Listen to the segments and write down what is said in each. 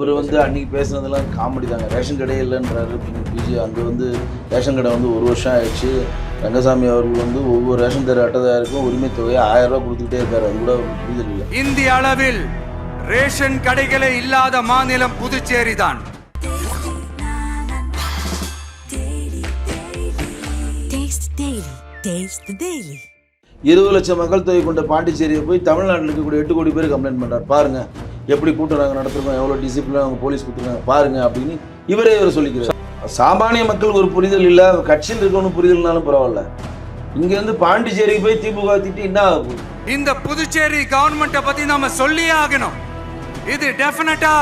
இவர் வந்து அன்னைக்கு பேசுனதெல்லாம் காமெடி தாங்க. ரேஷன் கடையே இல்லைன்றாரு. பிஜி அங்கே வந்து ரேஷன் கடை வந்து ஒரு வருஷம் ஆயிடுச்சு. ரங்கசாமி அவர்கள் வந்து ஒவ்வொரு ரேஷன் தர அட்டைதாருக்கும் உரிமை தொகையை ஆயிரம் ரூபாய் கொடுத்துக்கிட்டே இருக்காரு. அது கூட புரிதல் இல்லை இந்திய அளவில் ரேஷன் கடைகளே இல்லாத மாநிலம் புதுச்சேரி தான். இருபது லட்சம் மக்கள் தொகை கொண்ட பாண்டிச்சேரியை போய் தமிழ்நாட்டில் இருக்கக்கூடிய எட்டு கோடி பேர் கம்ப்ளைண்ட் பண்ணுறாரு பாருங்க. எப்படி கூட்டம் நாங்கள் நடத்துருக்கோம் எவ்வளோ டிசிப்ளின் அவங்க போலீஸ் கொடுத்துருக்காங்க பாருங்க அப்படின்னு இவரே இவர் சொல்லிக்கிறார். சாமானிய மக்கள் ஒரு புரிதல் இல்லை கட்சியில் இருக்கணும் புரிதல்னாலும் பரவாயில்ல. இங்கேருந்து பாண்டிச்சேரிக்கு போய் திமுக திட்டி என்ன ஆக போகுது? இந்த புதுச்சேரி கவர்மெண்ட்டை பத்தி நாம சொல்லியே ஆகணும். இது டெஃபினட்டா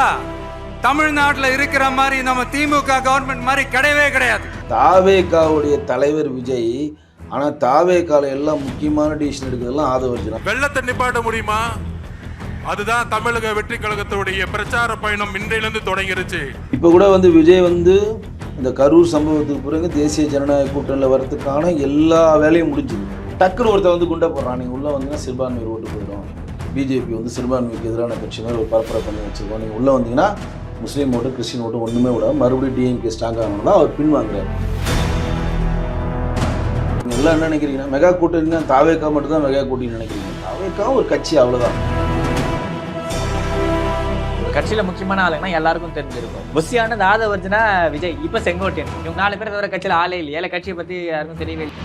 தமிழ்நாட்டுல இருக்கிற மாதிரி நம்ம திமுக கவர்மெண்ட் மாதிரி கிடையவே கிடையாது. தாவேகாவுடைய தலைவர் விஜய் ஆனால் தாவேகால எல்லாம் முக்கியமான டிசிஷன் எடுக்கிறதெல்லாம் ஆதவர்ஜனா வெள்ளத்தை நிப்பாட்ட முடியுமா? அதுதான் தமிழக வெற்றி கழகத்துடைய பிரச்சார பயணம் இன்றையிலிருந்து தொடங்கிருச்சு. இப்போ கூட வந்து விஜய் வந்து இந்த கரூர் சம்பவத்துக்கு பிறகு தேசிய ஜனநாயக கூட்டணியில் வரத்துக்கான எல்லா வேலையும் முடிஞ்சது டக்குன்னு ஒருத்தர் வந்து குண்டை போடுறான். நீங்கள் உள்ளே வந்தீங்கன்னா சிறுபான்மை ஓட்டு போயிடும். பிஜேபி வந்து சிறுபான்மைக்கு எதிரான கட்சி மாதிரி ஒரு பரப்புரை பண்ணி வச்சுருக்கோம். நீங்கள் உள்ளே வந்தீங்கன்னா முஸ்லீம் ஓட்டு கிறிஸ்டின் ஓட்டு ஒன்றுமே விட மறுபடியும் டிஎம்கே ஸ்ட்ராங் ஆகணும்னா அவர் பின்வாங்குறாரு. எல்லாம் என்ன நினைக்கிறீங்கன்னா மெகா கூட்டணினா தாவேக்கா மட்டும் தான் மெகா கூட்டணி நினைக்கிறீங்க. தாவேக்கா ஒரு கட்சி அவ்வளோதான் கட்சியில முக்கியமான ஆளுங்கன்னா எல்லாருக்கும் தெரிஞ்சிருக்கும். புஷியானது ஆதவர்ஜனா விஜய். இப்ப செங்கோட்டையன். இவங்க நாலு பேர் தவிர கட்சியில ஆளே இல்லை. ஏழை கட்சியை பத்தி யாருக்கும் தெரியவே இல்லை.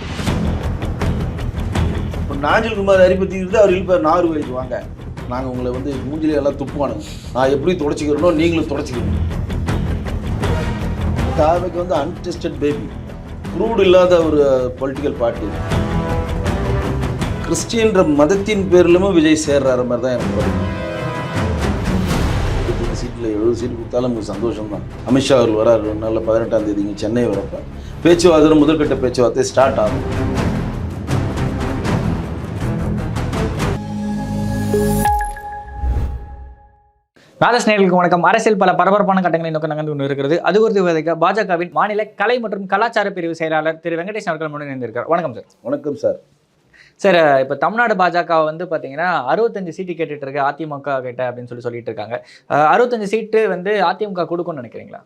இப்போ நாஞ்சில் குமார் அரிபத்தி இருந்து அவர் இழுப்பார். நாறு வயசு வாங்க. நாங்கள் உங்களை வந்து மூஞ்சிலே எல்லாம் துப்புவானுங்க. நான் எப்படி தொடச்சிக்கிறனோ நீங்களும் தொடச்சிக்கணும் தாவைக்கு வந்து அன்டெஸ்டட் பேபி ப்ரூவ்டு இல்லாத ஒரு பொலிட்டிக்கல் பார்ட்டி கிறிஸ்டியன்ற மதத்தின் பேர்லமும் விஜய் சேர்றாரு மாதிரி தான் எனக்கு சீட்டில் எழுபது சீட் கொடுத்தாலும் நமக்கு சந்தோஷம் தான் அமித்ஷா அவர்கள் வராரு ரெண்டு நாளில் பதினெட்டாம் தேதி இங்கே சென்னை வரப்ப. பேச்சுவார்த்தை முதற்கட்ட பேச்சுவார்த்தை ஸ்டார்ட் ஆகும். ராஜஸ் நேர்களுக்கு வணக்கம். அரசியல் பல பரபரப்பான கட்டங்களை நோக்க நகர்ந்து கொண்டு இருக்கிறது. அது குறித்து விதைக்க பாஜகவின் மாநில கலை மற்றும் கலாச்சார பிரிவு செயலாளர் திரு வெங்கடேஷ் அவர்கள் முன்னாடி இருந்திருக்கார் வணக்கம் சார் வணக்கம் சார் சார் இப்போ தமிழ்நாடு பாஜக வந்து பார்த்தீங்கன்னா அறுபத்தஞ்சு சீட்டு கேட்டுட்டு இருக்கு அதிமுக கிட்ட அப்படின்னு சொல்லி சொல்லிட்டு இருக்காங்க அறுபத்தஞ்சு சீட்டு வந்து அதிமுக கொடுக்கும்னு நினைக்கிறீங்களா?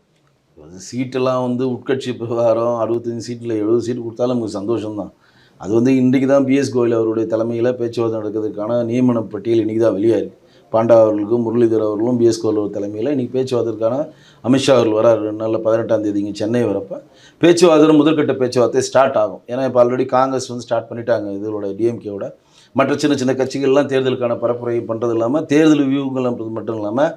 அது சீட்டெல்லாம் வந்து உட்கட்சி விவகாரம் அறுபத்தஞ்சு சீட்டில் எழுபது சீட்டு கொடுத்தாலும் நமக்கு சந்தோஷம்தான். அது வந்து இன்றைக்கி தான் பிஎஸ் கோயில் அவருடைய தலைமையில் பேச்சுவார்த்தை நடக்கிறதுக்கான நியமன பட்டியல் இன்றைக்கி தான் வெளியாகி பாண்டா அவர்களுக்கும் முரளிதர் அவர்களும் பிஎஸ் கோயில் அவர் தலைமையில் இன்றைக்கி பேச்சுவார்த்தைக்கான அமித்ஷா அவர்கள் வரார். நாளில் பதினெட்டாம் தேதி இங்கே சென்னை வரப்போ. பேச்சுவார்த்தை முதற்கட்ட பேச்சுவார்த்தை ஸ்டார்ட் ஆகும். ஏன்னா இப்போ ஆல்ரெடி காங்கிரஸ் வந்து ஸ்டார்ட் பண்ணிட்டாங்க இதோட டிஎம்கேவோட மற்ற சின்ன சின்ன கட்சிகள்லாம் தேர்தலுக்கான பரப்புரை பண்ணுறது இல்லாமல் தேர்தல் வியூகங்கள் மட்டும் இல்லாமல்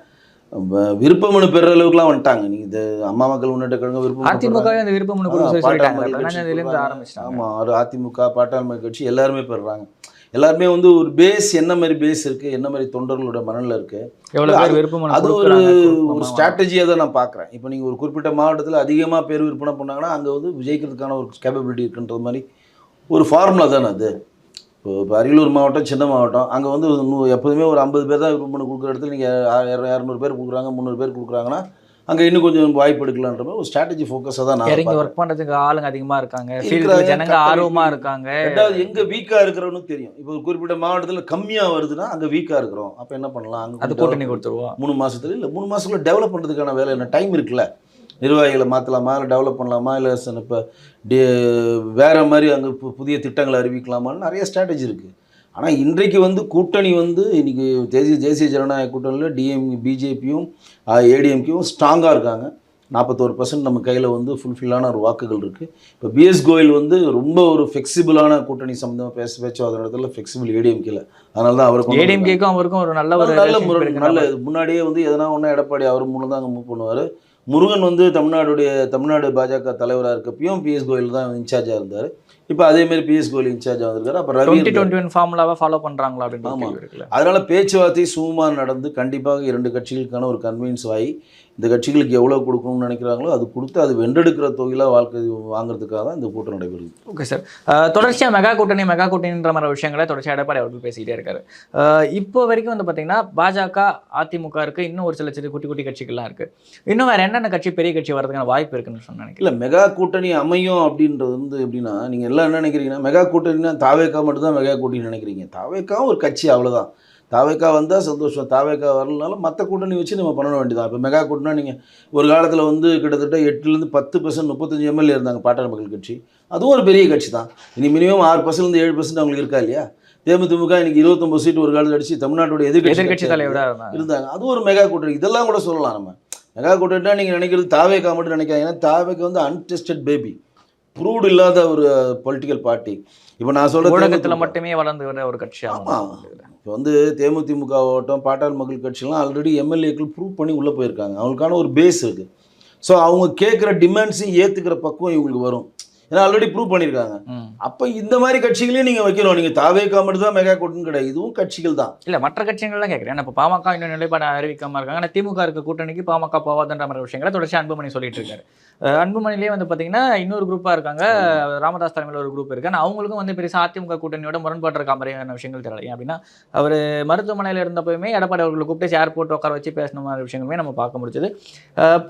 வ- விருப்ப மனு பெற அளவுக்குலாம் வந்துட்டாங்க. நீங்க இந்த அம்மா மக்கள் முன்னேற்ற கழகம் விருப்ப அதிமுக அந்த விருப்ப மனு கொடுக்க சொல்லி சொல்லிட்டாங்க. பதினஞ்சாம் தேதியிலேருந்து ஆரம்பிச்சிட்டாங்க. ஆமா ஒரு அதிமுக பாட்டாண்மை கட்சி எல்லாருமே பெறுறாங்க. எல்லாருமே வந்து ஒரு பேஸ் என்ன மாதிரி பேஸ் இருக்கு என்ன மாதிரி தொண்டர்களோட மனநிலை இருக்கு. எவ்வளவு அது- ஒரு ஒரு ஸ்ட்ராட்டஜியாக தான் நான் பார்க்குறேன். இப்போ நீங்கள் ஒரு குறிப்பிட்ட மாவட்டத்தில் அதிகமாக பேர் விற்பனை பண்ணாங்கன்னா அங்கே வந்து விஜயிக்கிறதுக்கான ஒரு கேப்பபிலிட்டி இருக்குன்றது மாதிரி ஒரு ஃபார்முலா தானே அது. இப்போ இப்போ அரியலூர் மாவட்டம் சின்ன மாவட்டம் அங்கே வந்து எப்போதுமே ஒரு ஐம்பது பேர் தான் விற்பனை கொடுக்குற இடத்துல நீங்கள் இரநூறு பேர் கொடுக்குறாங்க முந்நூறு பேர் கொடுக்குறாங்கன்னா அங்கே இன்னும் கொஞ்சம் வாய்ப்பு எடுக்கலான்ற மாதிரி ஒரு ஸ்ட்ராட்டஜி ஃபோக்கஸாக தான் நான் இறங்கி. ஒர்க் பண்றதுக்கு ஆளுங்க அதிகமா இருக்காங்க. ஜனங்க கட்டளை ஆர்வமா இருக்குது. இருக்காங்க. ரெண்டாவது எங்க வீக்கா இருக்கிறவனுக்கு தெரியும். இப்போ ஒரு குறிப்பிட்ட மாவட்டத்தில் கம்மியா வருதுன்னா அங்க வீக்கா இருக்கிறோம். அப்ப என்ன பண்ணலாம்? அங்க அது கூட்டணி கொடுத்துருவோம். மூணு மாசத்துல இல்ல மூணு மாசத்துல டெவலப் பண்றதுக்கான வேலை என்ன? டைம் இருக்குல்ல. நிர்வாகிகளை மாற்றலாமா இல்லை டெவலப் பண்ணலாமா? இல்லை இப்போ வேற மாதிரி அங்கே புதிய திட்டங்களை அறிவிக்கலாமான்னு நிறைய ஸ்ட்ராட்டஜி இருக்குது ஆனால் இன்றைக்கு வந்து கூட்டணி வந்து இன்னைக்கு தேசிய தேசிய ஜனநாயக கூட்டணியில் டிஎம் பிஜேபியும் ஏடிஎம்கேயும் ஸ்ட்ராங்காக இருக்காங்க. நாற்பத்தோரு பர்சன்ட் நம்ம கையில் வந்து ஃபுல்ஃபில்லான ஒரு வாக்குகள் இருக்குது இப்போ பிஎஸ் கோயல் வந்து ரொம்ப ஒரு ஃப்ளெக்சிபிளான கூட்டணி சம்மந்தமாக பேச பேச்சுவார்த்தை இடத்துல ஃப்ளெக்சிபிள் ஏடிஎம்கேல அதனால தான் அவர் கொண்டு வந்தாங்க. ஏடிஎம்கேக்கும் அவருக்கும் ஒரு நல்ல ஒரு நல்ல முறை நல்ல. முன்னாடியே வந்து எதனா ஒன்று எடப்பாடி அவர் மூலம் தான் அங்கே மூவ் பண்ணுவார். முருகன் வந்து தமிழ்நாடுடைய தமிழ்நாடு பாஜக தலைவராக இருக்கப்பயும் பிஎஸ் கோயல் தான் இன்சார்ஜாக இருந்தார். இப்போ அதேமாரி பிஎஸ் கோயல் இன்சார்ஜாக வந்திருக்காரு அப்போ ரவி டுவெண்ட்டி ஒன் ஃபார்முலாவை ஃபாலோ பண்றாங்களா அப்படின்னு ஆமா. கேள்வி இருக்குல்ல அதனால பேச்சுவார்த்தை சுமூகமாக நடந்து கண்டிப்பாக இரண்டு கட்சிகளுக்கான ஒரு கன்வின்ஸ் ஆகி இந்த கட்சிகளுக்கு எவ்வளோ கொடுக்கணும்னு நினைக்கிறாங்களோ அது கொடுத்து அது வென்றெடுக்கிற தொகையிலாக வாழ்க்கை வாங்குறதுக்காக தான் இந்த கூட்டம் நடைபெறுது. Okay sir. தொடர்ச்சியாக மெகா கூட்டணி மெகா கூட்டணின்ற மாதிரி விஷயங்களை தொடர்ச்சியாக எடப்பாடி அவர்கள் பேசிக்கிட்டே இருக்காரு. இப்போ வரைக்கும் வந்து பார்த்தீங்கன்னா பாஜக அதிமுக இருக்கு. இன்னும் ஒரு சில சிறு குட்டி குட்டி கட்சிகள்லாம் இருக்கு. இன்னும் வேற என்னென்ன கட்சி பெரிய கட்சி வரதுக்கான வாய்ப்பு இருக்குன்னு சொன்ன நினைக்கிறேன். இல்லை மெகா கூட்டணி அமையும் அப்படின்றது வந்து எப்படின்னா நீங்கள் எல்லாம் என்ன நினைக்கிறீங்கன்னா மெகா கூட்டணினா தாவேக்கா மட்டும்தான் மெகா கூட்டணி நினைக்கிறீங்க. தாவேக்காவும் ஒரு கட்சி அவ்வளோதான் தாவேக்கா வந்தால் சந்தோஷம். தாவேக்கா வரலனாலும் மற்ற கூட்டணி வச்சு நம்ம பண்ண வேண்டியதான் இப்போ மெகா கூட்டணி நீங்கள் ஒரு காலத்தில் வந்து கிட்டத்தட்ட எட்டுலேருந்து பத்து பர்சன்ட் முப்பத்தஞ்சு எம்எல்ஏ இருந்தாங்க பாட்டாளி மக்கள் கட்சி. அதுவும் ஒரு பெரிய கட்சி தான் இனி மினிமம் ஆறு பர்சன்ட்லேருந்து ஏழு பர்சன்ட் அவங்களுக்கு இருக்கா இல்லையா? தேமுதிமுக இன்னைக்கு இருபத்தொம்பது சீட் ஒரு காலத்தில் அடிச்சு எதிர்க்கட்சி எதிர்கட்சி இருந்தாங்க. அது ஒரு மெகா கூட்டணி. இதெல்லாம் கூட சொல்லலாம் நம்ம. மெகா கூட்டணினா நீங்கள் நினைக்கிறது தாவேக்கா மட்டும் நினைக்காதீங்க. ஏன்னா தாவேக்கா வந்து அன்டெஸ்டட் பேபி ப்ரூவ்டு இல்லாத ஒரு பொலிட்டிக்கல் பார்ட்டி இப்போ நான் சொல்ற ஊடகத்துல மட்டுமே வளர்ந்து வர ஒரு கட்சி ஆமா. இப்போ வந்து தேமுதிமுக ஓட்டம் பாட்டாளி மக்கள் கட்சிலாம் ஆல்ரெடி எம்எல்ஏக்கள் ப்ரூவ் பண்ணி உள்ளே போயிருக்காங்க. அவங்களுக்கான ஒரு பேஸ் இருக்குது ஸோ அவங்க கேட்குற டிமாண்ட்ஸையும் ஏற்றுக்கிற பக்குவம் இவங்களுக்கு வரும். ஏன்னா ஆல்ரெடி ப்ரூவ் பண்ணியிருக்காங்க. அப்போ இந்த மாதிரி கட்சிகளையும் நீங்கள் வைக்கணும். நீங்கள் தாவேக்கா மட்டும் தான் மெகா கூட்டணி கிடையாது. இதுவும் கட்சிகள் தான். இல்ல மற்ற கட்சிகள்லாம் கேட்குறேன் இப்போ பாமக இன்னும் நிலைப்பாடு அறிவிக்காம இருக்காங்க. ஆனால் திமுக இருக்க கூட்டணிக்கு பாமக போவாதுன்ற மாதிரி விஷயங்களை தொடர்ச்சி அன்புமணி சொல்லிட்டு இருக்காரு. அன்புமணிலேயே வந்து பார்த்தீங்கன்னா இன்னொரு குரூப்பாக இருக்காங்க. ராமதாஸ் தலைமையில் ஒரு குரூப் இருக்கு. ஆனால் அவங்களுக்கும் வந்து பெருசாக அதிமுக கூட்டணியோட முரண்பாடு இருக்க மாதிரியான விஷயங்கள் தெரியல. அப்படின்னா அவர் மருத்துவமனையில் இருந்தப்பயுமே எடப்பாடி அவர்களை கூப்பிட்டு சேர் போட்டு உட்கார வச்சு பேசின மாதிரி விஷயங்களுமே நம்ம பார்க்க முடிஞ்சது.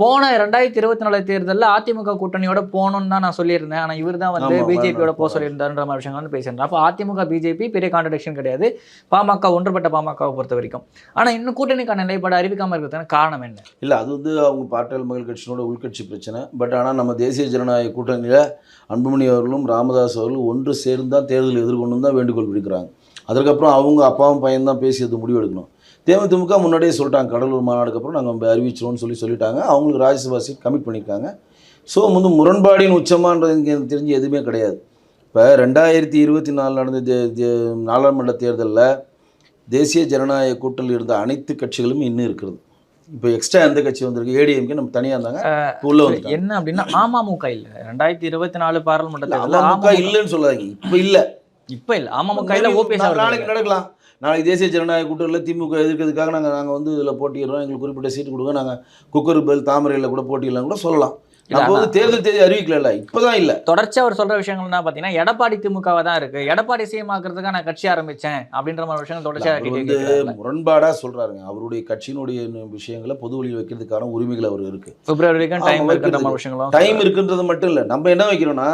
போன ரெண்டாயிரத்தி இருபத்தி நாலு தேர்தலில் அதிமுக கூட்டணியோட போகணும்னு தான் நான் சொல்லியிருந்தேன். ஆனால் இவர் தான் வந்து பிஜேபியோட போக. சொல்லியிருந்தாருன்ற மாதிரி விஷயங்கள் வந்து பேசியிருந்தார். அப்போ அதிமுக பிஜேபி பெரிய கான்ட்ரடிக்ஷன் கிடையாது. பாமக ஒன்றுபட்ட பாமகவை பொறுத்த வரைக்கும். ஆனா இன்னும் கூட்டணிக்கான நிலைப்பாடு அறிவிக்காம இருக்கிறதுக்கான காரணம் என்ன? இல்லை அது வந்து அவங்க பாட்டாளி மக்கள் கட்சியினோட உள்கட்சி பிரச்சனை. பட் ஆனால் நம்ம தேசிய ஜனநாயக கூட்டணியில் அன்புமணி அவர்களும் ராமதாஸ் அவர்களும் ஒன்று சேர்ந்து தான் தேர்தலை எதிர்கொண்டு தான் வேண்டுகோள் விடுக்கிறாங்க. அதற்கப்புறம் அவங்க அப்பாவும் பையன் தான் பேசி அது முடிவு எடுக்கணும். தேமுதிமுக முன்னாடியே சொல்லிட்டாங்க கடலூர் மாநாடுக்கு அப்புறம் நாங்கள் அறிவிச்சிரோம்னு சொல்லி சொல்லிட்டாங்க. அவங்களுக்கு ராஜ்யசபா சீட் கமிட் பண்ணியிருக்காங்க. ஸோ வந்து முரண்பாடின் உச்சமான்றது எனக்கு தெரிஞ்சு எதுவுமே கிடையாது. இப்போ ரெண்டாயிரத்தி இருபத்தி நாலு நடந்த தே- நாடாளுமன்ற தேர்தலில் தேசிய ஜனநாயக கூட்டணியில் இருந்த அனைத்து கட்சிகளும் இன்னும் இருக்கிறது. இப்போ எக்ஸ்ட்ரா எந்த கட்சி வந்திருக்கு? ஏடிஎம்கே நம்ம தனியாக இருந்தாங்க உள்ள வந்து என்ன அப்படின்னா அமமுக இல்ல. ரெண்டாயிரத்தி இருபத்தி நாலு பாராளுமன்ற தேர்தல்ல அமமுக இல்லைன்னு சொல்லாதீங்க. இப்போ இல்லை. இப்ப இல்ல. அமமுக இல்ல ஓபிஎஸ் நாளைக்கு நடக்கலாம். நாளைக்கு தேசிய ஜனநாயக கூட்டணியில் திமுக எதிர்க்கிறதுக்காக நாங்கள் நாங்கள் வந்து இதில் போட்டிடுறோம் எங்களுக்கு குறிப்பிட்ட சீட்டு கொடுங்க. நாங்கள் குக்கர் பெல் தாமரையில் கூட போட்டிடலாம் கூட சொல்லலாம். தேர்தல் தேதி அறிவிக்கல இப்போதான் இல்லை. தொடர்ச்சியா அவர் சொல்ற விஷயங்கள்னா பாத்தீங்கன்னா எடப்பாடி திமுகவா தான் இருக்கு. எடப்பாடி சிஎம் ஆக்குறதுக்காக நான் கட்சி ஆரம்பிச்சேன் அப்படின்ற மாதிரி விஷயங்கள் தொடர்ச்சியா அவர் கேட்டு வந்து. முரண்பாடாக சொல்கிறாருங்க அவருடைய கட்சியினுடைய விஷயங்களை பொது வழியில் வைக்கிறதுக்கான உரிமைகள் அவர் இருக்குது பிப்ரவரி டைம். விஷயங்களும். டைம் இருக்குன்றது மட்டும் இல்லை. நம்ம என்ன வைக்கிறோம்னா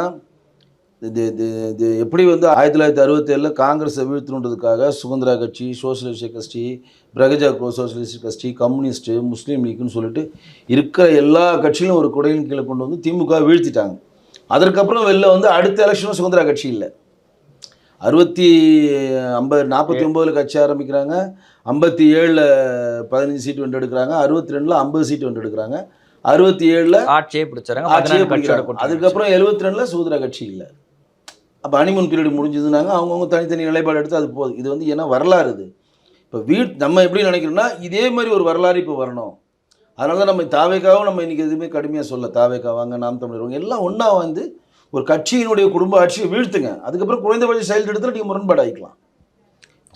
இது இது இது எப்படி வந்து ஆயிரத்தி தொள்ளாயிரத்தி அறுபத்தேழில் காங்கிரஸை வீழ்த்தணுன்றதுக்காக சுதந்திரா கட்சி சோசியலிஸ்ட் கட்சி பிரகஜா கோ சோசியலிஸ்ட் கட்சி கம்யூனிஸ்ட்டு முஸ்லீம் லீக்னு சொல்லிட்டு இருக்கிற எல்லா கட்சியிலும் ஒரு குடையின் கீழே கொண்டு வந்து திமுக வீழ்த்திட்டாங்க. அதற்கப்புறம் வெளில வந்து அடுத்த எலெக்ஷனும் சுதந்திரா கட்சி இல்லை. அறுபத்தி ஐம்பது நாற்பத்தி ஒம்போதில் கட்சி ஆரம்பிக்கிறாங்க ஐம்பத்தி ஏழில் பதினஞ்சு சீட் வென்று எடுக்கிறாங்க அறுபத்தி ரெண்டில் ஐம்பது சீட் வென்று எடுக்கிறாங்க அறுபத்தி ஏழில் ஆட்சியே பிடிச்சாங்க ஆட்சியே பிடிக்கிறாங்க. அதுக்கப்புறம் எழுபத்தி ரெண்டில் சுதந்திர கட்சி இல்லை. அப்போ அனிமன் பீரியட் முடிஞ்சதுனாங்க அவங்கவுங்க தனித்தனி நிலைப்பாடு எடுத்து அது போகுது. இது வந்து ஏன்னா வரலாறு இது. இப்போ வீட் நம்ம எப்படி நினைக்கிறோம்னா இதே மாதிரி ஒரு வரலாறு இப்போ வரணும். அதனால தான் நம்ம தாவேக்காவும் நம்ம இன்றைக்கி எதுவுமே கடுமையாக சொல்ல தாவேக்கா வாங்க நாம் தமிழர் எல்லாம் ஒன்றா வந்து ஒரு கட்சியினுடைய குடும்ப ஆட்சியை வீழ்த்துங்க. அதுக்கப்புறம் குறைந்தபட்ச செயல் எடுத்து நீங்கள் முரண்பாடு ஆகிக்கலாம்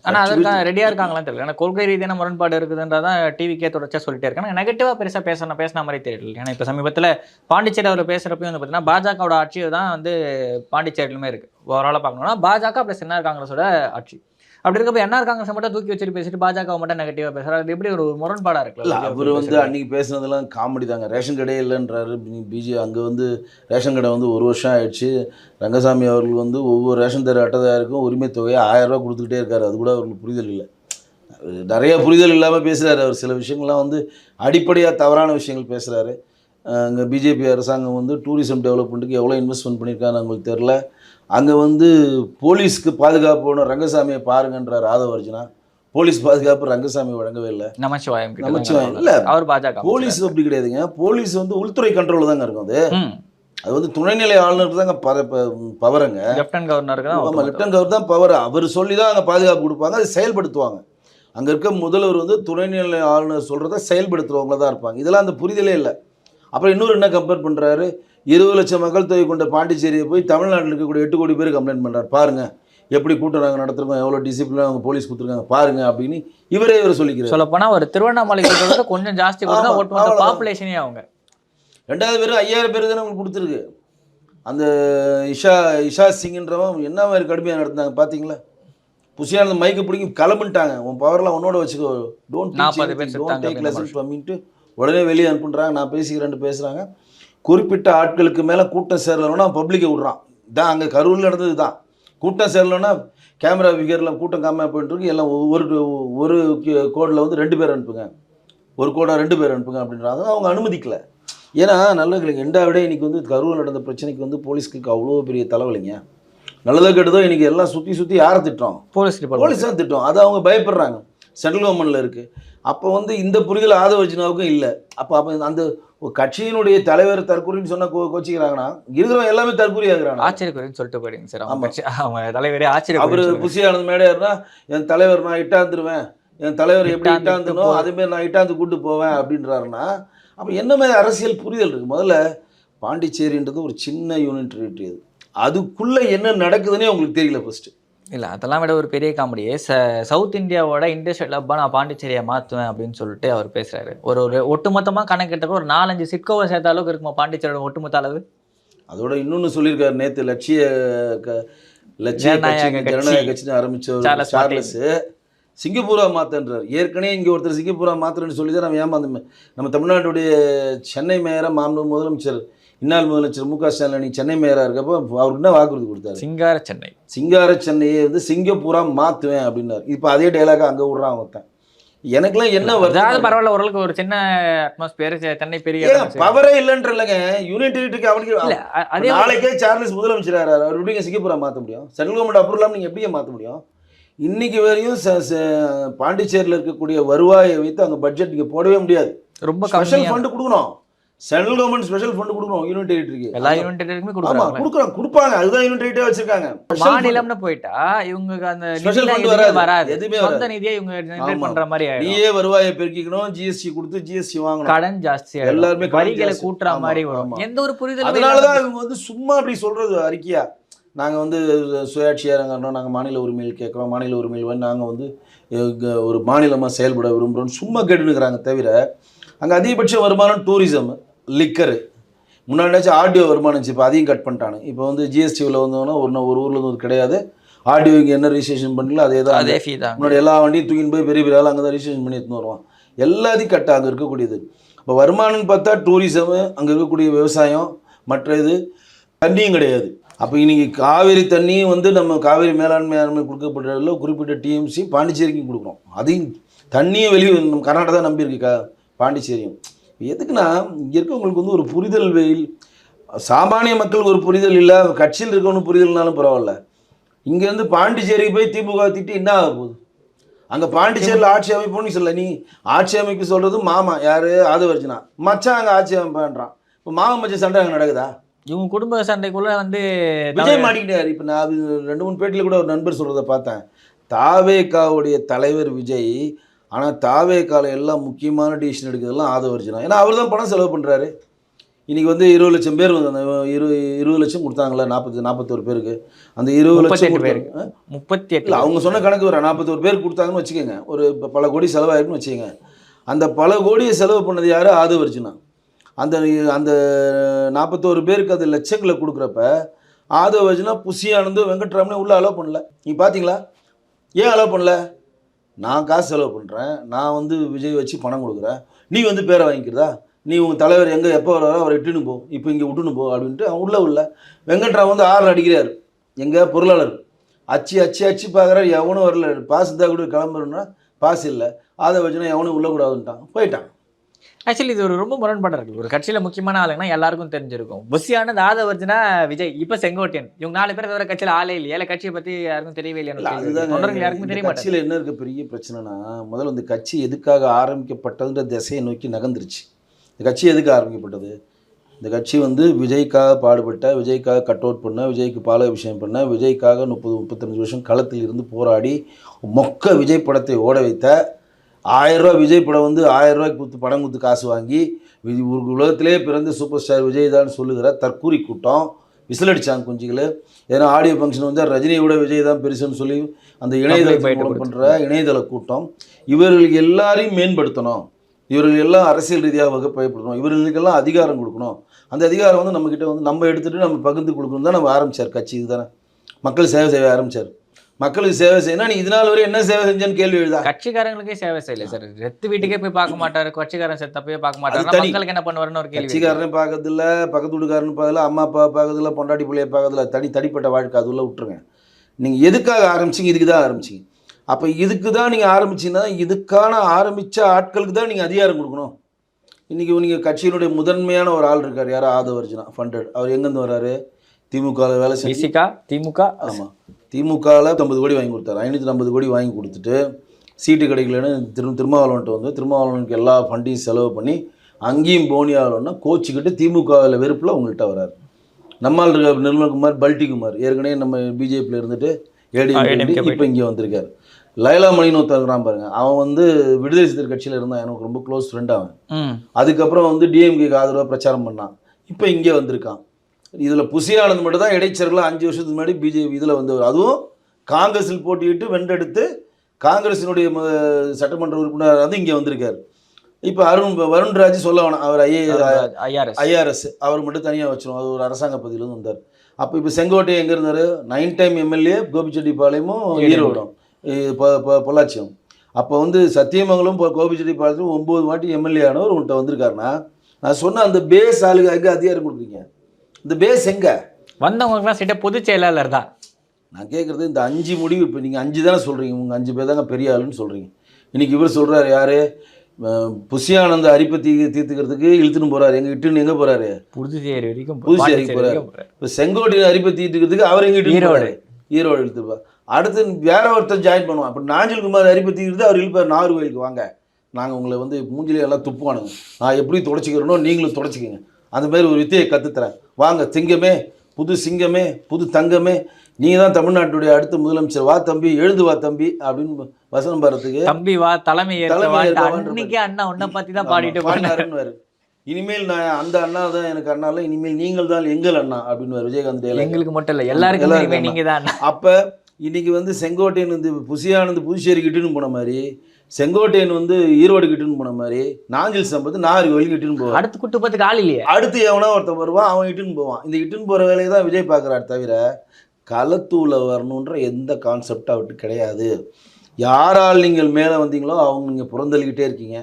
ஆனா அதற்கான ரெடியா இருக்காங்களான்னு தெரியல. ஏன்னா கொள்கை ரீதியான முரண்பாடு இருக்குதுன்றதான் டிவிக்கே தொடர்ச்சியா சொல்லிட்டே இருக்காங்க. நெகட்டிவா பெருசா பேச பேசின மாதிரி தெரியல. ஏன்னா இப்ப சமீபத்துல பாண்டிச்சேரி அவர் பேசுறப்பயும் வந்து பாத்தீங்கன்னா பாஜகவோட ஆட்சி தான் வந்து பாண்டிச்சேரியிலுமே இருக்கு. ஓவராலா பார்க்கணும்னா பாஜக பிளஸ் என்ஆர் காங்கிரஸோட ஆட்சி. அப்படி இருக்கப்ப என்ஆர் காங்கிரஸ் மட்டும் தூக்கி வச்சுட்டு பேசிட்டு பாஜக மட்டும் நெகட்டிவா பேசுறாரு? அது எப்படி ஒரு முரண்பாடா இல்லை இருக்குல்ல அவர் வந்து அன்னைக்கு பேசுனதெல்லாம் காமெடி தாங்க. ரேஷன் கடையே இல்லைன்றாரு. பிஜி அங்கே வந்து ரேஷன் கடை வந்து ஒரு வருஷம் ஆயிடுச்சு. ரங்கசாமி அவர்கள் வந்து ஒவ்வொரு ரேஷன் தர அட்டைதாருக்கும் உரிமை தொகையை ஆயிரம் ரூபாய் கொடுத்துக்கிட்டே இருக்காரு. அது கூட அவருக்கு புரிதல் இல்லை. நிறைய புரிதல் இல்லாமல் பேசுகிறாரு அவர் சில விஷயங்கள்லாம் வந்து அடிப்படையாக தவறான விஷயங்கள் பேசுகிறாரு அங்கே பிஜேபி அரசாங்கம் வந்து டூரிசம் டெவலப்மெண்ட்டுக்கு எவ்வளோ இன்வெஸ்ட்மெண்ட் பண்ணியிருக்காங்க அவங்களுக்கு தெரில அங்கே வந்து போலீஸ்க்கு பாதுகாப்பு வேணும் ரங்கசாமியை பாருங்கன்றார் ஆதவ அர்ஜுனா. போலீஸ் பாதுகாப்பு ரங்கசாமி வழங்கவே இல்லை. நமச்சிவாயம் நமச்சிவாயம். இல்ல. அவர் பாஜக போலீஸ் அப்படி கிடையாதுங்க. போலீஸ் வந்து உள்துறை கண்ட்ரோல் தாங்க இருக்கும் அது. அது வந்து துணைநிலை ஆளுநருக்கு தாங்க பவருங்க. லெப்டினன்ட் கவர்னருக்கு தான் ஆமாம் லெப்டினன்ட் கவர் தான் பவர். அவர் சொல்லி தான் அங்கே பாதுகாப்பு கொடுப்பாங்க அதை செயல்படுத்துவாங்க. அங்கே இருக்க முதல்வர் வந்து துணைநிலை ஆளுநர் சொல்கிறத செயல்படுத்துறவங்கள தான் இருப்பாங்க. இதெல்லாம் அந்த புரிதலே இல்லை. அப்புறம் இன்னொரு என்ன கம்பேர் பண்ணுறாரு இருபது லட்சம் மக்கள் தொகை கொண்ட பாண்டிச்சேரியை போய் தமிழ்நாட்டில் இருக்கக்கூடிய எட்டு கோடி பேர் கம்ப்ளைண்ட் பண்ணுறாரு பாருங்க எப்படி கூட்டம் நாங்கள் நடத்துருக்கோம் எவ்வளோ டிசிப்ளினாக அவங்க போலீஸ் கொடுத்துருக்காங்க பாருங்க அப்படின்னு இவரே இவர் சொல்லிக்கிறார். சொல்ல போனா ஒரு திருவண்ணாமலை கொஞ்சம் ஜாஸ்தி. பாப்புலேஷனே அவங்க. ரெண்டாவது பேர் ஐயாயிரம் பேர் தானே உங்களுக்கு கொடுத்துருக்கு. அந்த இஷா இஷா சிங்ன்றவன் என்ன மாதிரி கடுமையாக நடந்தாங்க பார்த்தீங்களா புசியான மைக்கு பிடிங்கி கிளம்பிட்டாங்க. உன் பவர்லாம் உன்னோட வச்சுக்கோ. டோன்ட் 40 பேர் டோன்ட் டேக் லெசன் பண்ணிட்டு உடனே வெளியே அனுப்புன்றாங்க. நான் பேசிக்கிறேன்ட்டு பேசுகிறாங்க குறிப்பிட்ட ஆட்களுக்கு மேலே கூட்டம் சேரலன்னா பப்ளிக்கை விட்றான். இதான் அங்கே கரூரில் நடந்தது தான். கூட்டம் சேரலன்னா கேமரா ஃபிகர்லாம் கூட்டம் காம போயிட்டு இருக்கு. எல்லாம் ஒரு ஒரு கோடில் வந்து ரெண்டு பேர் அனுப்புங்க. ஒரு கோடா ரெண்டு பேர் அனுப்புங்க அப்படின்றாங்க அவங்க அனுமதிக்கல. ஏன்னா நல்லதுக்கு எண்டா விட இன்னைக்கு வந்து கரூர் நடந்த பிரச்சனைக்கு வந்து போலீஸ்க்கு அவ்வளோ பெரிய தலைவலிங்க. நல்லதோ கெட்டதோ இன்னைக்கு எல்லாம் சுற்றி சுற்றி யாரை திட்டுறோம்? போலீஸ் போலீஸ் தான் திட்டம் அது அவங்க பயப்படுறாங்க. சென்ட்ரல் கவர்மெண்ட்ல இருக்கு. அப்போ வந்து இந்த புரிதல் ஆதவர்ஜினாவுக்கும் இல்லை. அப்போ அப்போ அந்த கட்சியினுடைய தலைவர் தற்கொலைன்னு சொன்னா கோ கோச்சிக்கிறாங்கன்னா இருக்கிறவங்க எல்லாமே தற்கொலை ஆகுறாங்க ஆச்சரியக்குறின்னு சொல்லிட்டு போயிடுங்க சார். அவங்க ஆமா. கட்சி அவங்க தலைவரே அவரு ஆச்சரியம் புசியானது மேடையாருன்னா என் தலைவர் நான் இட்டாந்துருவேன். என் தலைவர் எப்படி இட்டாந்து இட்டாந்துனோ போ- அதே மாதிரி நான் இட்டாந்து கூட்டு போவேன் அப்படின்றாருன்னா அப்போ என்ன மாதிரி அரசியல் புரிதல் இருக்கு? முதல்ல பாண்டிச்சேரின்றது ஒரு சின்ன யூனிட் அது அதுக்குள்ள என்ன நடக்குதுன்னே உங்களுக்கு தெரியல ஃபர்ஸ்ட் இல்ல அதெல்லாம் விட ஒரு பெரிய காமெடியே ச சவுத் இந்தியாவோட இண்டஸ்ட்ரியல் ஹப்பா நான் பாண்டிச்சேரியை மாற்றுவேன் அப்படின்னு சொல்லிட்டு அவர் பேசுறாரு. ஒரு ஒரு ஒட்டுமொத்தமா கணக்கிட்ட ஒரு நாலஞ்சு சிட்கோவை சேர்த்த அளவுக்கு இருக்குமா பாண்டிச்சேரியோட ஒட்டுமொத்த அளவு? அதோட இன்னொன்னு சொல்லியிருக்காரு நேத்து லட்சிய க- லட்சிய ஜனநாயக கட்சி கட்சி. ஜனநாயக கட்சின்னு ஆரம்பிச்ச ஒரு சார்லஸ் சார்லஸ் சிங்கப்பூரா மாத்தன்றார். ஏற்கனவே இங்க ஒருத்தர் சிங்கப்பூரா மாத்துறேன்னு சொல்லி தான் நம்ம ஏமாந்தோம் நம்ம தமிழ்நாட்டுடைய சென்னை மேயரா மாண்பு முதலமைச்சர் இன்னாள் முதலமைச்சர் மு க ஸ்டாலின் சென்னை மேயரா இருக்கப்போ அவருக்கு என்ன வாக்குறுதி கொடுத்தாரு? சிங்கார சென்னை. சிங்கார சென்னையை வந்து சிங்கப்பூரா மாத்துவேன் அப்படின்னாரு. இப்போ அதே டைலாக அங்க விடுறான் ஒருத்தன். எனக்கெல்லாம் என்ன அதாவது வருது பரவாயில்ல ஓரளவுக்கு ஒரு சின்ன அட்மாஸ்பியர் சென்னை பெரிய. பவரே இல்லைன்ற இல்லைங்க. யூனிட்டிக்கு அவனுக்கு. அதே நாளைக்கே சார்லஸ் முதலமைச்சர் ஆறாரு அவர் எப்படிங்க சிங்கப்பூரா மாற்ற முடியும்? சென்ட்ரல் கவர்மெண்ட் அப்ரூவல் இல்லாமல் நீங்கள் எப்படிங்க மாற்ற முடியும்? இன்னைக்கு வரையும் பாண்டிச்சேரியில் இருக்கக்கூடிய வருவாயை வைத்து அங்கே பட்ஜெட் நீங்கள் போடவே முடியாது. ரொம்ப ஸ்பெஷல் ஃபண்டு கொடுக்கணும். சென்ட்ரல் கவர்மெண்ட் ஸ்பெஷல் ஃபண்டு கொடுக்கணும் யூனிட் டெரிட்டரிக்கு எல்லா யூனிட்டுக்குமே ஆமா கொடுக்குறாங்க. கொடுக்குறாங்க கொடுப்பாங்க. அதுதான் யூனிட் டெரிட்டரி வச்சிருக்காங்க. மாநிலம்னு போயிட்டா இவங்களுக்கு அந்த fund எதுவுமே வராது. வராது. எதுவுமே சொந்த. நிதியை இவங்க ஜெனரேட். பண்ற மாதிரி நீயே வருவாயை பெருக்கிக்கணும் ஜிஎஸ்டி கொடுத்து ஜிஎஸ்டி வாங்கணும். கடன் ஜாஸ்தியா எல்லாருமே வரிகளை ஜாஸ்தி. கூட்டுற மாதிரி வரும். எந்த ஒரு புரிதலும் அதனால தான் இவங்க வந்து சும்மா அப்படி சொல்றது அறிக்கையா. நாங்கள் வந்து சுயாட்சியாக இருங்கன்றோம் நாங்கள் மாநில உரிமைகள் கேட்குறோம். மாநில உரிமைகள் வந்து நாங்கள் வந்து ஒரு மாநிலமாக செயல்பட விரும்புகிறோம் சும்மா கேட்டுனுக்குறாங்க தவிர அங்கே அதிகபட்ச வருமானம் டூரிசம் லிக்கரு முன்னாடியாச்சும் ஆடியோ வருமானம் இப்போ அதையும் கட் பண்ணிட்டாங்க இப்போ வந்து ஜிஎஸ்டியில் வந்தோன்னா ஒரு நா- ஒரு ஊரில் வந்து கிடையாது. ஆடியோ இங்கே என்ன ரிஜிஸ்ட்ரேஷன் பண்ணல அதே தான் அதே ஃபீ தான். முன்னாடி எல்லா வண்டியும் தூக்கின்னு போய் பெரிய பெரிய ஆள் அங்கே தான் ரிஜிஸ்ட்ரேஷன் பண்ணி எடுத்துன்னு வருவான். எல்லாத்தையும் கட்ட அங்கே இருக்கக்கூடியது. இப்போ வருமானம்னு பார்த்தா டூரிசமு அங்கே இருக்கக்கூடிய விவசாயம் மற்ற இது தண்ணியும் கிடையாது. அப்போ இன்னைக்கு காவேரி தண்ணியும் வந்து நம்ம காவேரி மேலாண்மை மேலாண்மை கொடுக்கப்பட்டதில் குறிப்பிட்ட டிஎம்சி பாண்டிச்சேரிக்கும் கொடுக்குறோம் அதையும் தண்ணியும் வெளியே நம்ம கர்நாடகா நம்பி இருக்கு கா பாண்டிச்சேரியும். எதுக்குன்னா இங்கே இருக்கவங்களுக்கு வந்து ஒரு புரிதல் வெயில் சாமானிய மக்கள் ஒரு புரிதல் இல்லை கட்சியில் இருக்கவனு புரிதல்னாலும் பரவாயில்ல. இங்கேருந்து பாண்டிச்சேரிக்கு போய் திமுக திட்டி என்ன ஆக போகுது? அங்கே பாண்டிச்சேரியில் ஆட்சி அமைப்போன்னு சொல்ல நீ ஆட்சி அமைக்க சொல்கிறது மாமா யார்? ஆதவர்ஜனா. மச்சான் அங்கே ஆட்சி அமைப்பேன்றான். இப்போ மாமா மச்சான் சண்டை அங்கே நடக்குதா? இவங்க குடும்ப சண்டைக்குள்ள வந்து விஜய் மாட்டிக்கிட்டாரு. இப்போ நான் ரெண்டு மூணு பேட்டியில் கூட ஒரு நண்பர் சொல்கிறத பார்த்தேன். தாவேகாவுடைய தலைவர் விஜய் ஆனால் தாவேகால எல்லாம் முக்கியமான டிசிஷன் எடுக்கிறதெல்லாம் ஆதவர்ஜனா ஏன்னா அவர் தான் பணம் செலவு பண்ணுறாரு இன்னைக்கு வந்து இருபது லட்சம் பேர் வந்து அந்த இரு இருபது லட்சம் கொடுத்தாங்களா நாற்பது நாற்பத்தோரு பேருக்கு. அந்த இருபது லட்சம் பேருக்கு. முப்பத்தி எட்டு அவங்க சொன்ன கணக்கு வர நாற்பத்தோரு பேர் கொடுத்தாங்கன்னு வச்சுக்கோங்க. ஒரு இப்ப பல கோடி செலவாயிருக்குன்னு வச்சுக்கோங்க. அந்த பல கோடியை செலவு பண்ணது யார்? ஆதவர்ஜுனா அந்த அந்த நாற்பத்தோரு பேருக்கு அது லட்சங்களை கொடுக்குறப்ப ஆதவர்ஜுனா புஷியானந்து வெங்கட்ராமனே உள்ள அலோவ் பண்ணல. நீ பார்த்தீங்களா ஏன் அலோவ் பண்ணல? நான் காசு செலவு பண்ணுறேன் நான் வந்து விஜய் வச்சு பணம் கொடுக்குறேன். நீ வந்து பேரை வாங்கிக்கிறதா? நீ உங்கள் தலைவர் எங்கே எப்போ வர்றாரோ அவரை இட்டுன்னு போ. இப்போ இங்கே விட்டுன்னு போ அப்படின்ட்டு அவன் உள்ள உள்ள வெங்கட்ராவ் வந்து ஆறில் அடிக்கிறார். எங்கே? பொருளாளர். அச்சு அச்சு அச்சு பார்க்குறாரு. எவனும் வரல. பாஸ் இருந்தால் கூட கிளம்புறோன்னா பாஸ் இல்லை. அதை வச்சுன்னா எவனும் உள்ளக்கூடாதுன்ட்டான் போயிட்டான். ஆக்சுவலி இது ஒரு ரொம்ப முரண்பாடா இருக்கு. ஒரு கட்சியில முக்கியமான ஆளுங்கன்னா எல்லாருக்கும் தெரிஞ்சிருக்கும். புஷியானது ஆதவர்ஜனா விஜய் இப்ப செங்கோட்டையன். இவங்க நாலு பேர் வேற கட்சியில ஆளே இல்லையா? இல்ல கட்சியை பத்தி யாருக்கும் தெரியவே இல்ல, இல்லையா தொண்டர்கள் யாருக்குமே தெரிய கட்சியில் என்ன இருக்க பெரிய பிரச்சனைனா முதல்ல இந்த கட்சி எதுக்காக ஆரம்பிக்கப்பட்டதுன்ற திசையை நோக்கி நகர்ந்துருச்சு. இந்த கட்சி எதுக்கு ஆரம்பிக்கப்பட்டது? இந்த கட்சி வந்து விஜய்க்காக பாடுபட்ட விஜய்க்காக கட் அவுட் பண்ண விஜய்க்கு பாலாபிஷேகம் பண்ண விஜய்க்காக முப்பது முப்பத்தஞ்சு வருஷம் களத்தில் இருந்து போராடி மொக்க விஜய் படத்தை ஓட வைத்த ஆயிரம் ரூபாய் விஜய் படம் வந்து ஆயிரம் ரூபாய்க்கு கொடுத்து படம் கொடுத்து காசு வாங்கி ஒரு உலகத்திலே பிறந்த சூப்பர் ஸ்டார் விஜய் தான் சொல்லுகிற தற்கூரி கூட்டம். விசிலடிச்சாங்க குஞ்சுகள். ஏன்னா ஆடியோ ஃபங்க்ஷன் வந்து ரஜினியை விட விஜய் தான் பெருசுன்னு சொல்லி அந்த மூலம் பண்ணுற இணையதள கூட்டம். இவர்கள் எல்லாரையும் மேம்படுத்தணும். இவர்கள் எல்லாம் அரசியல் ரீதியாக வகுப்பயப்படணும் இவர்களுக்கெல்லாம் அதிகாரம் கொடுக்கணும். அந்த அதிகாரம் வந்து நம்மக்கிட்ட வந்து நம்ம எடுத்துகிட்டு நம்ம பகிர்ந்து கொடுக்கணும் தான் நம்ம ஆரம்பிச்சார். கட்சி இதுதானே. மக்கள் சேவை செய்ய ஆரம்பிச்சார். மக்களுக்கு சேவை செய்யணும் நீ இதனால் வரை என்ன சேவை செஞ்சேன்னு கேள்வி எழுதா? கட்சிக்காரங்களுக்கே சேவை செய்யல சார். ரெத்து வீட்டுக்கே போய் பார்க்க மாட்டாரு. கட்சிக்காரன் செத்தப்பவே பார்க்க மாட்டாரு. மக்களுக்கு என்ன பண்ணுவாருன்னு ஒரு கேள்வி. கட்சிக்காரனே பார்க்கறதில்ல பக்கத்து வீட்டுக்காரனு பார்க்கல அம்மா அப்பா பார்க்கறதில்ல பொண்டாட்டி பிள்ளைய பார்க்கறதில்ல. தனி தனிப்பட்ட வாழ்க்கை அது உள்ள விட்டுருங்க. நீங்கள் எதுக்காக ஆரம்பிச்சீங்க? இதுக்கு தான் ஆரம்பிச்சீங்க. அப்போ இதுக்கு தான் நீங்கள் ஆரம்பிச்சீங்கன்னா இதுக்கான ஆரம்பித்த ஆட்களுக்கு தான் நீங்கள் அதிகாரம் கொடுக்கணும். இன்றைக்கி நீங்கள் கட்சியினுடைய முதன்மையான ஒரு ஆள் இருக்கார். யாரோ ஆதவர்ஜுனா ஃபண்டட் அவர் எங்கேருந்து வராரு திமுகவில் வேலை செஞ்சு திமுக. ஆமாம் திமுகவில் ஐம்பது கோடி வாங்கி கொடுத்தாரு. ஐநூற்றி ஐம்பது கோடி வாங்கி கொடுத்துட்டு சீட்டு கிடைக்கலன்னு திரு திருமாவளவன்ட்டு வந்து திருமாவளவனுக்கு எல்லா ஃபண்டையும் செலவு பண்ணி அங்கேயும் போனியாகலன்னா கோச்சிக்கிட்டு திமுகவில் வெறுப்பில் உங்கள்கிட்ட வராரு. நம்மால் இருக்க நிர்மல்குமார் பல்டிகுமார் ஏற்கனவே நம்ம பிஜேபியில் இருந்துட்டு ஏடிஎம் இப்போ இங்கே வந்திருக்காரு. லைலா மணின்னு ஒருத்தர் இருக்கிறான் பாருங்க. அவன் வந்து விடுதலை சிறுத்தைகள் கட்சியில் இருந்தான். எனக்கு ரொம்ப க்ளோஸ் ஃப்ரெண்ட் அவன். அதுக்கப்புறம் வந்து டிஎம்கேக்கு ஆதரவாக பிரச்சாரம் பண்ணான். இப்போ இங்கே வந்திருக்கான். இதில் புசியானந்த் மட்டும் தான் இடைச்சர்களாக அஞ்சு வருஷத்துக்கு முன்னாடி பிஜேபி இதில் வந்தவர். அதுவும் காங்கிரஸில் போட்டியிட்டு வென்றெடுத்து காங்கிரஸினுடைய சட்டமன்ற உறுப்பினர் வந்து இங்கே வந்திருக்காரு. இப்போ அருண் வருண்ராஜ் சொல்ல வேணாம். அவர் ஐஏ ஐஆர்எஸ். ஐஆர்எஸ். அவர் மட்டும் தனியாக வச்சிரும். அது ஒரு அரசாங்க பதவியில இருந்து வந்தார். அப்போ இப்போ செங்கோட்டை எங்கே இருந்தார்? நைன் டைம் எம்எல்ஏ கோபிச்செட்டிப்பாளையமும் ஈரோடும். பொள்ளாச்சியும். அப்போ வந்து சத்தியமங்கலம் கோபிச்செட்டிப்பாளையத்தில் ஒம்பது வாட்டி எம்எல்ஏ ஆனவர் உன்கிட்ட வந்திருக்காருன்னா நான் சொன்ன அந்த பேஸ் ஆளுங்க எங்கே அதிகாரம் கொடுக்குறீங்க. இந்த பேஸ் எங்கே? வந்தவங்களுக்குலாம் ஸ்ட்ரெயிட்டா பொதுச் செயலாளர் தான். நான் கேட்குறது இந்த அஞ்சு முடிவு இப்போ நீங்கள் அஞ்சு தானே சொல்கிறீங்க உங்கள் அஞ்சு பேர் தாங்க பெரிய ஆளுன்னு சொல்கிறீங்க இன்றைக்கி இவர் சொல்கிறாரு யார்? புஷியானந்த அரிப்பத்தி தீர்த்துக்கிறதுக்கு இழுத்துன்னு போகிறாரு எங்கே இட்டுன்னு எங்கே போகிறாரு புதுச்சேரி வரைக்கும் வரைக்கும் போறாரு. இப்போ செங்கோட்டையை அரிப்பத்தி தீர்த்துக்கிறதுக்கு அவர் எங்கே ஈரோடு. ஈரோடு இழுத்துப்பா அடுத்து வேற ஒருத்தர் ஜாயின் பண்ணுவான். இப்போ நாஞ்சில் குமார் அரிப்பத்தி தீர்த்து அவர் இழுப்பார் நாகர்கோயிலுக்கு. வாங்க. நாங்கள் உங்களை வந்து மூஞ்சிலே எல்லாம் துப்புவானுங்க. நான் எப்படி தொடச்சிக்கிறேனோ நீங்களும் தொடச்சிக்கங்க. அந்த மாதிரி ஒரு வித்தையை கற்றுத்தரேன் வாங்க சிங்கமே புது சிங்கமே புது தங்கமே நீங்கள் தான் தமிழ்நாட்டுடைய அடுத்த முதலமைச்சர். வா தம்பி எழுந்து வா தம்பி அப்படின்னு வசனம் பாடுறதுக்கு தம்பி வா தலைமை அன்னைக்கே அண்ணா உன்னை தான் பாடிட்டு பாடினாருன்னுவாரு. இனிமேல் நான் அந்த அண்ணா தான் எனக்கு அண்ணா இல்லை இனிமேல் நீங்கள் தான் எங்கள் அண்ணா அப்படின்னு விஜயகாந்த். எங்களுக்கு மட்டும் இல்ல எல்லாருக்கும் எல்லாருக்கும் இனிமே நீங்க தான் அப்ப இன்னைக்கு வந்து செங்கோட்டையன் வந்து புசியானந்து புதுச்சேரி கிட்டுன்னு போன மாதிரி செங்கோட்டையன் வந்து ஈரோடு கிட்டுன்னு போன மாதிரி நாஞ்சில் சம்பத்து நாகர்கோவில் கிட்டுன்னு போவான் அடுத்து குட்டு பத்துக்கு ஆள் இல்லையே. அடுத்து எவனோ ஒருத்தன் வருவான் அவன் இட்டுன்னு போவான். இந்த இட்டுன்னு போகிற வேலையை தான் விஜய் பார்க்குறாரு தவிர களத்தூள வரணுன்ற எந்த கான்செப்ட் அவர்கிட்ட கிடையாது. யாரால் நீங்கள் மேலே வந்தீங்களோ அவங்க நீங்கள் புறந்தள்ளிக்கிட்டே இருக்கீங்க.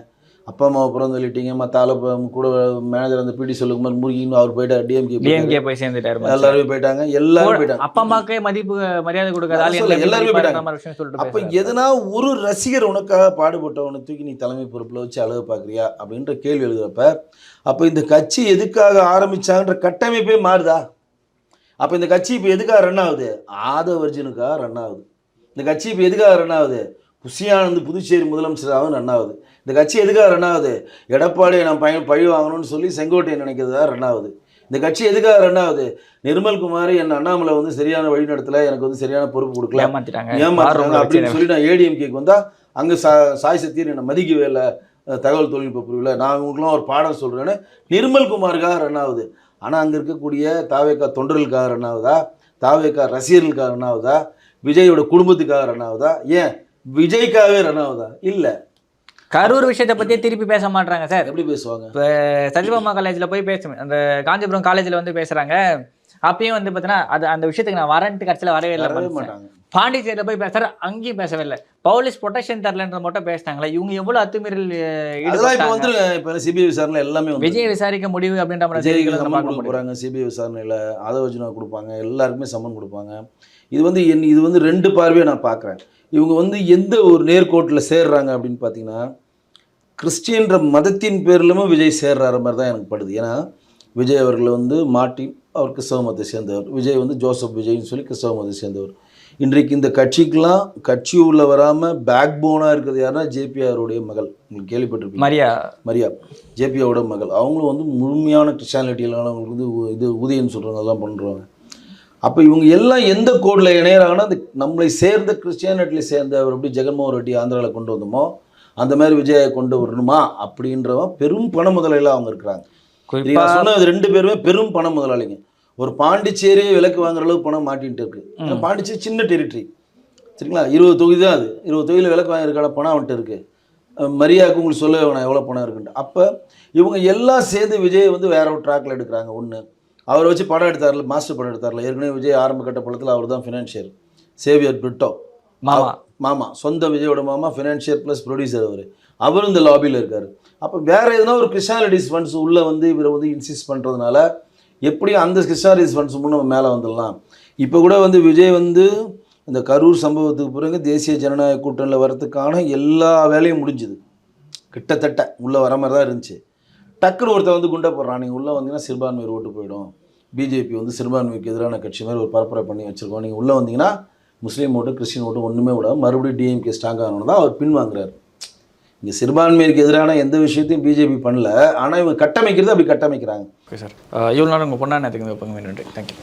அப்பா அம்மாவை புறந்தள்ளிட்டீங்க மற்ற ஆளை இப்ப கூட மேனேஜர் அந்த பிடி சொல்லுக்குமார் முருகின்னு அவர் போயிட்டார். டிஎம்கே டிஎம்கே போய் சேர்ந்துட்டாரு. எல்லாருமே போயிட்டாங்க. எல்லாரும் போயிட்டாங்க. அப்பா அம்மாக்கே மதிப்பு மரியாதை கொடுக்காத எல்லாருமே போயிட்டாங்க. மாதிரி அப்போ. எதனா ஒரு ரசிகர் உனக்காக பாடுபட்டவனை தூக்கி நீ தலைமை பொறுப்பில் வச்சு அழகு பார்க்குறியா? அப்படின்ற கேள்வி எழுதுறப்ப அப்போ இந்த கட்சி எதுக்காக ஆரம்பிச்சாங்கன்ற கட்டமைப்பே மாறுதா? அப்போ இந்த கட்சி இப்போ எதுக்காக ரன் ஆகுது? ஆதவர்ஜனுக்காக ரன் ஆகுது. இந்த கட்சி இப்போ எதுக்காக ரன் ஆகுது? புஷியானந்த் புதுச்சேரி முதலமைச்சராகவும் ரன் ஆகுது. இந்த கட்சி எதுக்காக ரன் ஆகுது எடப்பாடியை நான் பையன் பழி வாங்கணும்னு சொல்லி செங்கோட்டையை நினைக்கிறதா ரன் ஆகுது இந்த கட்சி எதுக்காக ரன் ஆகுது நிர்மல்குமார் என் அண்ணாமலை வந்து சரியான வழி நடத்தல எனக்கு வந்து சரியான பொறுப்பு கொடுக்கல. ஏமாத்திட்டாங்க. ஏமாத்துறாங்க அப்படின்னு சொல்லி நான் ஏடிஎம்கேக்கு வந்தால் அங்கே சா சாய் சத்தியன் என்னை மதிக்கவே இல்லை. தகவல் தொழில்நுட்ப பிரிவில். நான் உங்களுக்குலாம் ஒரு பாடம் சொல்கிறேன்னு நிர்மல்குமாருக்காக ரன் ஆகுது ஆனால் அங்கே இருக்கக்கூடிய தாவேக்கா தொண்டர்களுக்காக ரன் ஆகுதா தாவேக்கா ரசிகர்களுக்காக ரன் ஆகுதா விஜயோட குடும்பத்துக்காக ரன் ஆகுதா ஏன்? விஜய்க்காகவே ரன் ஆகுதா இல்லை. கரூர் விஷயத்தை பத்தியே திருப்பி பேச மாட்டாங்க சார். எப்படி பேசுவாங்க? இப்போ சத்யபாமா காலேஜில் போய் பேச அந்த காஞ்சிபுரம் காலேஜில் வந்து பேசுறாங்க. அப்பயும் வந்து பார்த்தீங்கன்னா அது அந்த விஷயத்துக்கு நான் வரேன்ட்டு கட்சியில் வரவே இல்லை பாண்டிச்சேரியில் போய் பேசுற அங்கேயும் பேசவே இல்லை. பவுலிஸ் ப்ரொடெக்ஷன் தரலன்ற மட்டும் பேசினாங்களே இவங்க எவ்வளவு அத்துமீறல் இப்போ சிபிஐ விசாரணை எல்லாமே விஜய் விசாரிக்க முடிவு அப்படின்ற மாதிரி. போகிறாங்க சிபிஐ விசாரணையில் ஆதவஜனா கொடுப்பாங்க எல்லாருக்குமே சம்மன் கொடுப்பாங்க. இது வந்து என் இது வந்து ரெண்டு பார்வையை நான் பார்க்குறேன். இவங்க வந்து எந்த ஒரு நேர்கோட்டில் சேர்றாங்க அப்படின்னு பார்த்தீங்கன்னா கிறிஸ்டியன்ற மதத்தின் பேரிலுமே விஜய் சேர்றாரு மாதிரி தான் எனக்கு படுது. ஏன்னா விஜய் அவர்கள் வந்து மார்ட்டின் அவர் கிறிஸ்தவ மதத்தை சேர்ந்தவர். விஜய் வந்து ஜோசப் விஜய்னு சொல்லி கிறிஸ்தவ மதத்தை சேர்ந்தவர். இன்றைக்கு இந்த கட்சிக்கெலாம் கட்சி உள்ள வராமல் பேக் போனாக இருக்கிறது யாருன்னா ஜேபிஆருடைய மகள். உங்களுக்கு கேள்விப்பட்டிருப்பீங்க. மரியா. மரியா. ஜேபியோட மகள். அவங்களும் வந்து முழுமையான கிறிஸ்டானிட்டியிலானவங்களுக்கு வந்து இது உதயன்னு சொல்கிறாங்க அதெல்லாம் பண்ணுறாங்க அப்போ இவங்க எல்லாம் எந்த கோடில் இணையறாங்கன்னா அந்த நம்மளை சேர்ந்த கிறிஸ்டியானிட்டியில் சேர்ந்த அவர் எப்படி ஜெகன்மோகன் ரெட்டி ஆந்திராவில் கொண்டு வந்தோமோ அந்த மாதிரி விஜயை கொண்டு வரணுமா அப்படின்றவன் பெரும் பண முதலாளியில் அவங்க இருக்கிறாங்க. சொன்னது ரெண்டு பேருமே பெரும் பண முதலாளிங்க. ஒரு பாண்டிச்சேரியே விலைக்கு வாங்குற அளவுக்கு பணம் மாட்டின்ட்டு இருக்கு. பாண்டிச்சேரி சின்ன டெரிட்டரி சரிங்களா? இருபது தொகுதி தான் அது. இருபது தொகுதியில் விலைக்கு வாங்கியிருக்கான பணம் அவன்கிட்ட இருக்கு. அஹ் மரியாதைக்கு உங்களுக்கு சொல்ல வேணாம் எவ்வளோ பணம் இருக்குன்ட்டு. அப்போ இவங்க எல்லாம் சேர்ந்து விஜய் வந்து வேற ஒரு ட்ராக்ல எடுக்கிறாங்க. ஒன்று அவரை வச்சு படம் எடுத்தார்ல மாஸ்டர் படம் எடுத்தார்ல. ஏற்கனவே விஜய் ஆரம்ப கட்ட படத்தில் அவர் தான் ஃபினான்ஷியர் சேவியர் பிரிட்டோ மாமா. மாமா. சொந்த விஜயோட மாமா ஃபினான்ஷியர் ப்ளஸ் ப்ரொடியூசர் அவர். அவரும் இந்த லாபியில் இருக்கார். அப்போ வேற எதுனா ஒரு கிறிஸ்டானிட்டிஸ் ஃபண்ட்ஸ் உள்ளே வந்து இவரை வந்து இன்சிஸ்ட் பண்ணுறதுனால எப்படியும் அந்த கிறிஸ்டானிட்டிஸ் ஃபண்ட்ஸ் முன்னே மேலே வந்துடலாம். இப்போ கூட வந்து விஜய் வந்து இந்த கரூர் சம்பவத்துக்கு பிறகு தேசிய ஜனநாயக கூட்டணியில் வரதுக்கான எல்லா வேலையும் முடிஞ்சுது. கிட்டத்தட்ட உள்ளே வர மாதிரி தான் இருந்துச்சு. டக்குன்னு ஒருத்தன் வந்து குண்டை போடுறான். நீங்கள் உள்ளே வந்தீங்கன்னா சிறுபான்மையர் ஓட்டு போயிடும். பிஜேபி வந்து சிறுபான்மைக்கு எதிரான கட்சி மாதிரி ஒரு பரப்புரை பண்ணி வச்சுருக்கோம். நீங்கள் உள்ளே வந்தீங்கன்னா முஸ்லீம் ஓட்டு கிறிஸ்டின் ஓட்டு ஒன்றுமே விடாது மறுபடியும் டிஎம்கே ஸ்ட்ராங் ஆகணும்னு தான் அவர் பின்வாங்குறாரு. இங்கே சிறுபான்மையருக்கு எதிரான எந்த விஷயத்தையும் பிஜேபி பண்ணல. ஆனால் இவங்க கட்டமைக்கிறது அப்படி கட்டமைக்கிறாங்க. ஓகே சார் இவ்வளோ நேரம் உங்கள் பொண்ணா நேரத்துக்கு வைப்பாங்க நன்றி. தேங்க்யூ